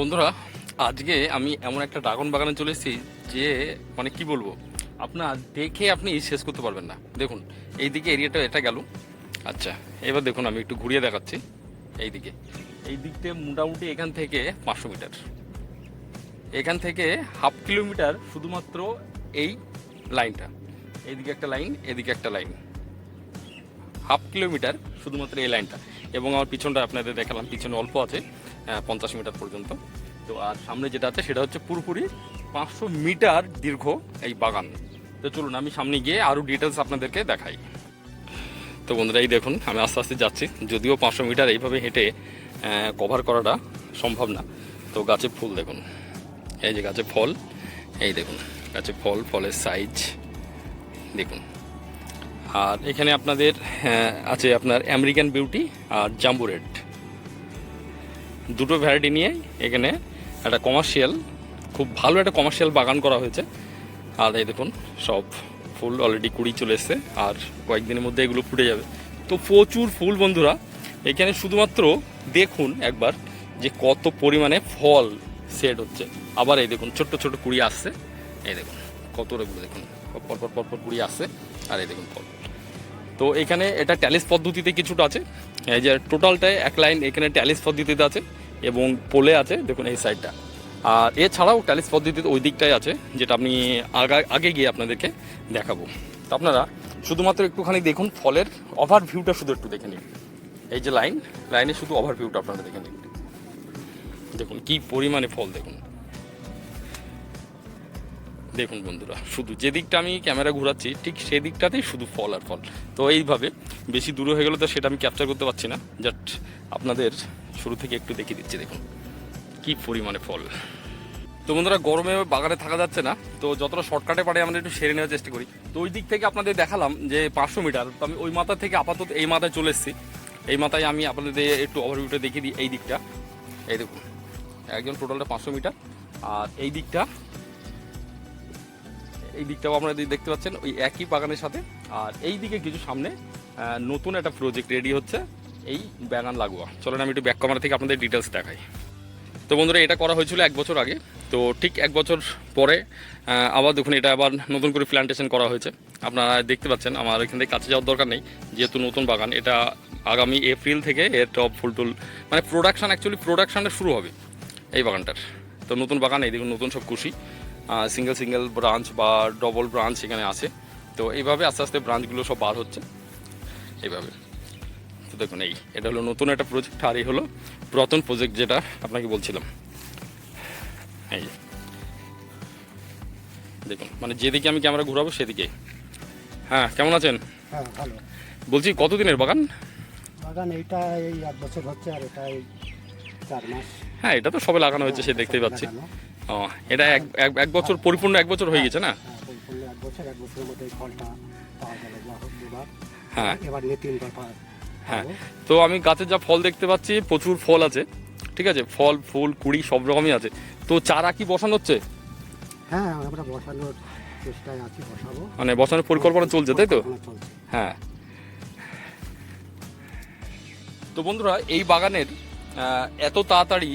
বন্ধুরা, আজকে আমি এমন একটা ড্রাগন বাগানে চলে এসেছি যে মানে কি বলব, আপনার দেখে আপনি শেষ করতে পারবেন না। দেখুন, এইদিকে এরিয়াটা এটা গেল। আচ্ছা এবার দেখুন, আমি একটু ঘুরিয়ে দেখাচ্ছি এইদিকে। এই দিকটা মোটামুটি এখান থেকে পাঁচশো মিটার। এখান থেকে হাফ কিলোমিটার শুধুমাত্র এই লাইনটা। এইদিকে একটা লাইন, এদিকে একটা লাইন। হাফ কিলোমিটার শুধুমাত্র এই লাইনটা। এবং আমার পিছনটা আপনাদের দেখালাম, পিছনে অল্প আছে পঞ্চাশ মিটার পর্যন্ত। তো আর সামনে যেটা আছে, সেটা হচ্ছে পুরোপুরি পাঁচশো মিটার দীর্ঘ এই বাগান। তো চলুন, আমি সামনে গিয়ে আরও ডিটেলস আপনাদেরকে দেখাই। তো বন্ধুরা, এই দেখুন, আমি আস্তে আস্তে যাচ্ছি। যদিও পাঁচশো মিটার এইভাবে হেঁটে কভার করাটা সম্ভব না। তো গাছে ফুল দেখুন। এই যে গাছে ফল, এই দেখুন, গাছে ফল, ফলের সাইজ দেখুন। আর এখানে আপনাদের আছে আপনার আমেরিকান বিউটি আর জাম্বু রেড দুটো ভ্যারাইটি নিয়ে এখানে একটা কমার্শিয়াল খুব ভালো একটা কমার্শিয়াল বাগান করা হয়েছে। আর এই দেখুন, সব ফুল অলরেডি কুড়ি চলে এসছে আর কয়েকদিনের মধ্যে এগুলো ফুটে যাবে। তো প্রচুর ফুল বন্ধুরা, এখানে শুধুমাত্র দেখুন একবার যে কত পরিমাণে ফল সেট হচ্ছে। আবার এই দেখুন, ছোট্ট ছোট কুড়ি আসছে। এই দেখুন কতগুলো দেখুন। পরপর পরপর কুড়ি আসছে। আর এই দেখুন ফল তো এখানে এটা ট্যালিস পদ্ধতিতে কিছুটা আছে। এই যে টোটালটায় এক লাইন এখানে ট্যালিস পদ্ধতিতে আছে এবং পোলে আছে, দেখুন এই সাইডটা। আর এছাড়াও ট্যালিস পদ্ধতিতে ওই দিকটাই আছে, যেটা আমি আগা, আগে গিয়ে আপনাদেরকে দেখাবো। তো আপনারা শুধুমাত্র একটুখানি দেখুন ফলের ওভার ভিউটা শুধু একটু দেখে নিন। এই যে লাইন, লাইনে শুধু ওভার ভিউটা আপনারা দেখে নিন। দেখুন কী পরিমাণে ফল, দেখুন। দেখুন বন্ধুরা, শুধু যে দিকটা আমি ক্যামেরা ঘোরাচ্ছি, ঠিক সেই দিকটাতেই শুধু ফল আর ফল। তো এইভাবে বেশি দূরে হয়ে গেলে তো সেটা আমি ক্যাপচার করতে পারছি না। জাস্ট আপনাদের শুরু থেকে একটু দেখিয়ে দিচ্ছি, দেখুন কি পরিমাণে ফল। তো বন্ধুরা, গরমে বাগানে থাকা যাচ্ছে না, তো যতটা শর্টকাটে পারে আমরা একটু সেরে নেওয়ার চেষ্টা করি। তো ওই দিক থেকে আপনাদের দেখালাম যে পাঁচশো মিটার, তো আমি ওই মাথা থেকে আপাতত এই মাথায় চলে এসেছি। এই মাথায় আমি আপনাদের একটু ওভারভিউটা দেখিয়ে দিই, এই দিকটা। এই দেখুন একজন টোটালটা পাঁচশো মিটার। আর এই দিকটা এই দিকটাও আপনারা দেখতে পাচ্ছেন, ওই একই বাগানের সাথে। আর এই দিকে কিছু সামনে নতুন একটা প্রজেক্ট রেডি হচ্ছে, এই বাগান লাগোয়া। চলেন আমি একটু ব্যাক ক্যামেরা থেকে আপনাদের ডিটেলস দেখাই। তো বন্ধুরা, এটা করা হয়েছিল এক বছর আগে। তো ঠিক এক বছর পরে আবার দেখুন, এটা আবার নতুন করে প্ল্যান্টেশন করা হয়েছে। আপনারা দেখতে পাচ্ছেন, আমার এখান থেকে কাছে যাওয়ার দরকার নেই, যেহেতু নতুন বাগান, এটা আগামী এপ্রিল থেকে এর টপ ফুল টুল মানে প্রোডাকশান অ্যাকচুয়ালি প্রোডাকশানটা শুরু হবে, এই বাগানটার। তো নতুন বাগান, এই দেখুন, নতুন সব খুশি। সিঙ্গেল সিঙ্গেল ব্রাঞ্চ বা ডবল ব্রাঞ্চ এখানে আছে। তো এইভাবে আস্তে আস্তে ব্রাঞ্চগুলো সব বার হচ্ছে। এইভাবে। তো দেখুন এই এটা হলো নতুন একটা প্রজেক্ট আর এই হলো পুরাতন প্রজেক্ট যেটা আপনাকে বলছিলাম। এই। দেখুন মানে যেদিকে আমি ক্যামেরা ঘুরাবো সেদিকে। হ্যাঁ কেমন আছেন? হ্যাঁ ভালো। বলছি কতদিনের বাগান? বাগান এইটা এই এক বছর হচ্ছে আর এটা এই চার মাস। হ্যাঁ এটা তো সবে লাগানো হয়েছে সে দেখতেই পাচ্ছি। ও এটা এক এক- বছর পরিপূর্ণ এক বছর হয়ে গেছে না? হ্যাঁ, হ্যাঁ। হ্যাঁ। তো আমি গাছে যা ফল দেখতে পাচ্ছি প্রচুর ফল আছে ঠিক আছে? ফল ফুল কুড়ি সব রকমই আছে। তো চারা কি বসানো হচ্ছে? হ্যাঁ আমরা বসানোর চেষ্টায় আছি বসাবো। মানে বসানোর পরিকল্পনা চলছে তাই তো? হ্যাঁ। তো বন্ধুরা এই বাগানের এত তাড়াতাড়ি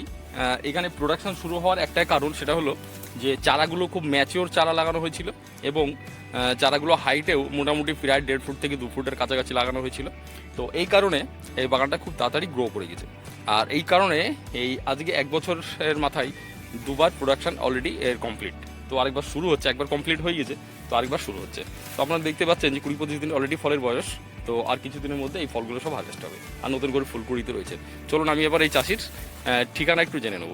এখানে প্রোডাকশন শুরু হওয়ার একটাই কারণ সেটা হলো যে চারাগুলো খুব ম্যাচিওর চারা লাগানো হয়েছিল এবং চারাগুলো হাইটেও মোটামুটি প্রায় দেড় ফুট থেকে দু ফুটের কাছাকাছি লাগানো হয়েছিল। তো এই কারণে এই বাগানটা খুব তাড়াতাড়ি গ্রো করে গেছে। আর এই কারণে এই আজকে এক বছরের মাথায় দুবার প্রোডাকশন অলরেডি এর কমপ্লিট তো আরেকবার শুরু হচ্ছে, একবার কমপ্লিট হয়ে গেছে, তো আরেকবার শুরু হচ্ছে। তো আপনারা দেখতে পাচ্ছেন যে কুড়ি পঁচিশ দিন অলরেডি ফলের বয়স। তো আর কিছুদিনের মধ্যে এই ফলগুলো সব হারভেস্ট হবে। আর নতুন করে ফুলকুড়িতে রয়েছে। চলুন আমি এবার এই চাষির ঠিকানা একটু জেনে নেব।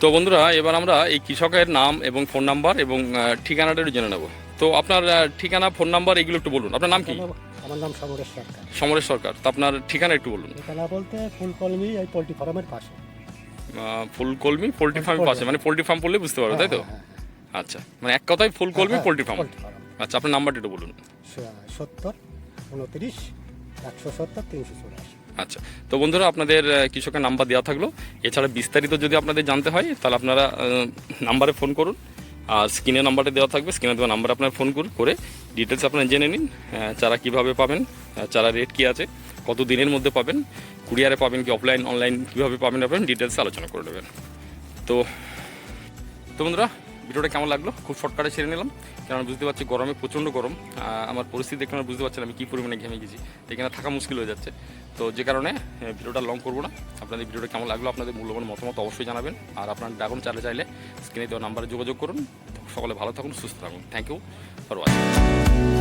তো বন্ধুরা এবার আমরা এই কৃষকের নাম এবং ফোন নাম্বার এবং ঠিকানাটা একটু জেনে নেব। তো আপনার ঠিকানা ফোন নাম্বার এগুলো একটু বলুন। আপনার নাম কি? আমার নাম সমরেশ সরকার। সমরেশ সরকার। তো আপনার ঠিকানা একটু বলুন। ঠিকানা বলতে ফুলকলমি এই পোলট্রি ফার্মের পাশে। ফুলকলমি পোলট্রি ফার্ম পাশে। মানে পোলট্রি ফার্ম বললে বুঝতে পারবে তাই তো? হ্যাঁ, আচ্ছা। মানে এক কথায় ফুলকলমি হ্যাঁ, পোলট্রি ফার্ম। আচ্ছা আপনার নাম্বারটা একটু বলুন। সত্তর উনত্রিশ একশো সত্তর তিনশো চুরাশি। আচ্ছা তো বন্ধুরা আপনাদের কৃষকের নাম্বার দেওয়া থাকল। এছাড়া বিস্তারিত যদি আপনাদের জানতে হয় তাহলে আপনারা নাম্বারে ফোন করুন। আর স্ক্রিনে নাম্বারটা দেওয়া থাকবে স্ক্রিনে দেওয়া নাম্বার আপনার ফোন করুন করে ডিটেলস আপনারা জেনে নিন চারা কীভাবে পাবেন চারা রেট কী আছে কত দিনের মধ্যে পাবেন কুরিয়ারে পাবেন কি অফলাইন অনলাইন কীভাবে পাবেন পাবেন ডিটেলসে আলোচনা করে নেবেন। তো তো বন্ধুরা ভিডিওটা কেমন লাগল? খুব শর্টকাটে ছেড়ে নিলাম। কারণ বুঝতে পারছি গরমে প্রচণ্ড গরম। আমার পরিস্থিতি দেখে বুঝতে পারছেন আমি কী পরিমাণে ঘেমে গেছি। এখানে থাকা মুশকিল হয়ে যাচ্ছে। তো যে কারণে ভিডিওটা লং করব না। আপনাদের ভিডিওটা কেমন লাগল, আপনাদের মূল্যবান মতামত অবশ্যই জানাবেন। আর আপনার ড্রাগন চালে চাইলে স্ক্রিনে দেওয়া নাম্বারে যোগাযোগ করুন। সকলে ভালো থাকুন, সুস্থ থাকুন। Thank you for watching